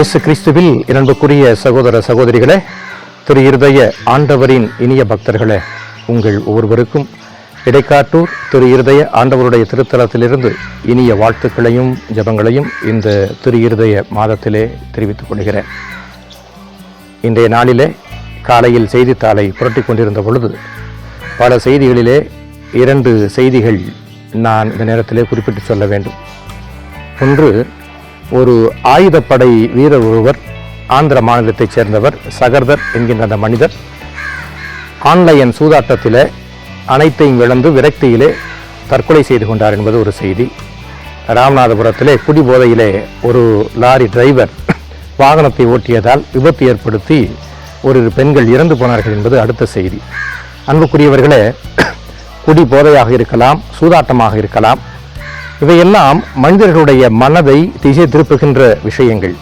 இயேசு கிறிஸ்துவில் இரண்டுக்குரிய சகோதர சகோதரிகளே திரு இருதய ஆண்டவரின் இனிய பக்தர்களே உங்கள் ஒவ்வொருவருக்கும் இடைக்காட்டூர் திரு இருதய ஆண்டவருடைய திருத்தலத்திலிருந்து இனிய வாழ்த்துக்களையும் ஜெபங்களையும் இந்த திரு இருதய மாதத்திலே தெரிவித்துக் கொள்கிறேன். இன்றைய நாளிலே காலையில் செய்தித்தாளை புரட்டிக் கொண்டிருந்த பொழுது பல செய்திகளிலே இரண்டு செய்திகள் நான் இந்த நேரத்திலே குறிப்பிட்டு சொல்ல வேண்டும். ஒன்று ஒரு ஆயுதப்படை வீரர் ஒருவர் ஆந்திர மாநிலத்தைச் சேர்ந்தவர் சகர்தர் என்கின்ற அந்த மனிதர் ஆன்லைன் சூதாட்டத்திலே அனைத்தையும் இழந்து விரக்தியிலே தற்கொலை செய்து கொண்டார் என்பது ஒரு செய்தி. ராமநாதபுரத்திலே குடிபோதையிலே ஒரு லாரி டிரைவர் வாகனத்தை ஓட்டியதால் விபத்து ஏற்படுத்தி ஒரு பெண்கள் இறந்து போனார்கள் என்பது அடுத்த செய்தி. அன்புக்குரியவர்களே குடி போதையாக இருக்கலாம் சூதாட்டமாக இருக்கலாம் இவையெல்லாம் மனிதர்களுடைய மனதை திசை திருப்புகின்ற விஷயங்கள்.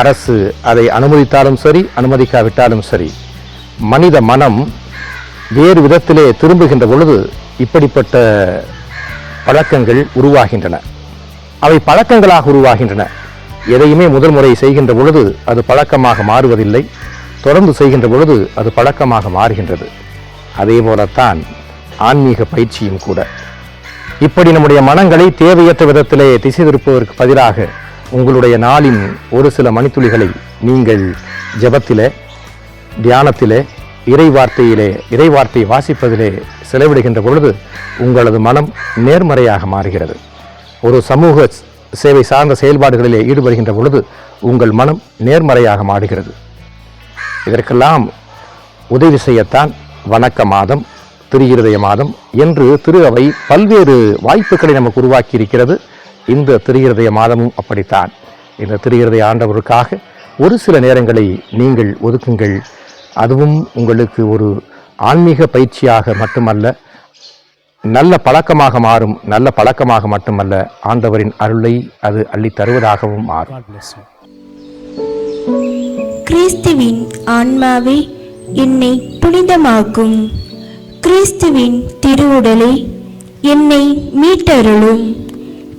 அரசு அதை அனுமதித்தாலும் சரி அனுமதிக்காவிட்டாலும் சரி மனித மனம் வேறு விதத்திலே திரும்புகின்ற பொழுது இப்படிப்பட்ட பழக்கங்கள் உருவாகின்றன. அவை பழக்கங்களாக உருவாகின்றன. எதையுமே முதல் முறை செய்கின்ற பொழுது அது பழக்கமாக மாறுவதில்லை. தொடர்ந்து செய்கின்ற பொழுது அது பழக்கமாக மாறுகின்றது. அதே போலத்தான் ஆன்மீக பயிற்சியும் கூட. இப்படி நம்முடைய மனங்களை தேவையற்ற விதத்திலே திசை திருப்புவதற்கு பதிலாக உங்களுடைய நாளின் ஒரு சில மணித்துளிகளை நீங்கள் ஜெபத்திலே தியானத்திலே இறை வார்த்தையிலே இறை வார்த்தை வாசிப்பதிலே செலவிடுகின்ற பொழுது உங்களது மனம் நேர்மறையாக மாறுகிறது. ஒரு சமூக சேவை சார்ந்த செயல்பாடுகளிலே ஈடுபடுகின்ற பொழுது உங்கள் மனம் நேர்மறையாக மாறுகிறது. இதற்கெல்லாம் உதவி செய்யத்தான் வணக்க மாதம் திரு இருதய மாதம் என்று திரு அவை பல்வேறு வாய்ப்புகளை நமக்கு உருவாக்கி இருக்கிறது இந்த திரு இருதய மாதமும் அப்படித்தான். இந்த திரு இருதய ஆண்டவருக்காக ஒரு சில நேரங்களை நீங்கள் ஒதுக்குங்கள். அதுவும் உங்களுக்கு ஒரு ஆன்மீக பயிற்சியாக மட்டுமல்ல நல்ல பழக்கமாக மாறும் நல்ல பழக்கமாக மட்டுமல்ல ஆண்டவரின் அருளை அது அள்ளித் தருவதாகவும் மாறும். கிறிஸ்துவின் ஆன்மாவே என்னை புனிதமாக்கும். கிறிஸ்துவின் திருவுடலை என்னை மீட்டருளும்.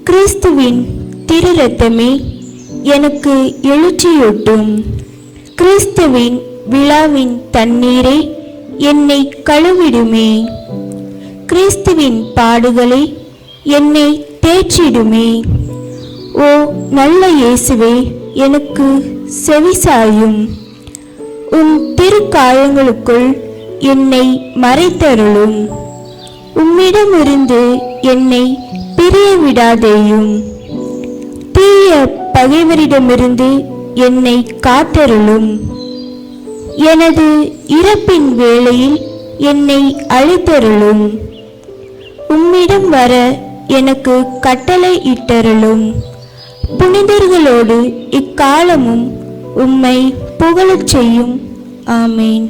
கிறிஸ்துவின் திரு ரத்தமே எனக்கு எழுச்சியூட்டும். கிறிஸ்துவின் விழாவின் தண்ணீரே என்னை கழுவிடுமே. கிறிஸ்துவின் பாடுகளே என்னை தேற்றிடுமே. ஓ நல்ல இயேசுவே எனக்கு செவிசாயும். உன் திருக்காயங்களுக்குள் என்னை மறைத்தருளும். உம்மிடமிருந்து என்னை பிரிய விடாதேயும் தீய பகைவரிடமிருந்து என்னை காத்தருளும். எனது இறப்பின் வேளையில் என்னை அழைத்தருளும். உம்மிடம் வர எனக்கு கட்டளை இட்டருளும். புனிதர்களோடு இக்காலமும் உம்மை புகழச் செய்யும். ஆமேன்.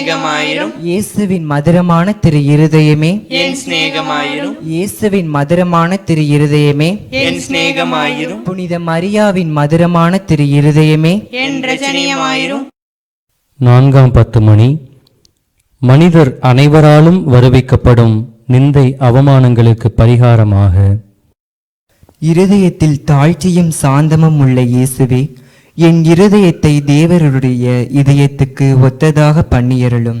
சிநேகமாயிரும் இயேசுவின் மதுரமான திரு இருதயமே. என் சிநேகமாயிரும் இயேசுவின் மதுரமான திரு இருதயமே. என் சிநேகமாயிரும் புனித மரியாவின் மதுரமான திரு இருதயமே. என் ரஜனியமாயிரும் நான்காம் பத்து மணி. மனிதர் அனைவராலும் வருவிக்கப்படும் நிந்தை அவமானங்களுக்கு பரிகாரமாக. இருதயத்தில் தாழ்ச்சியும் சாந்தமும் உள்ள இயேசுவே என் இருதயத்தை தேவருடைய இதயத்துக்கு ஒத்ததாக பண்ணியருளும்.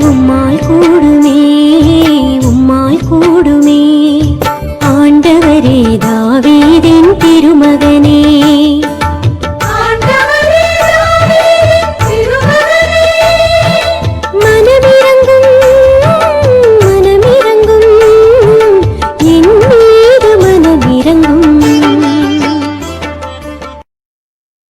உம்மால் கூடுமே உம்மால் கூடுமே.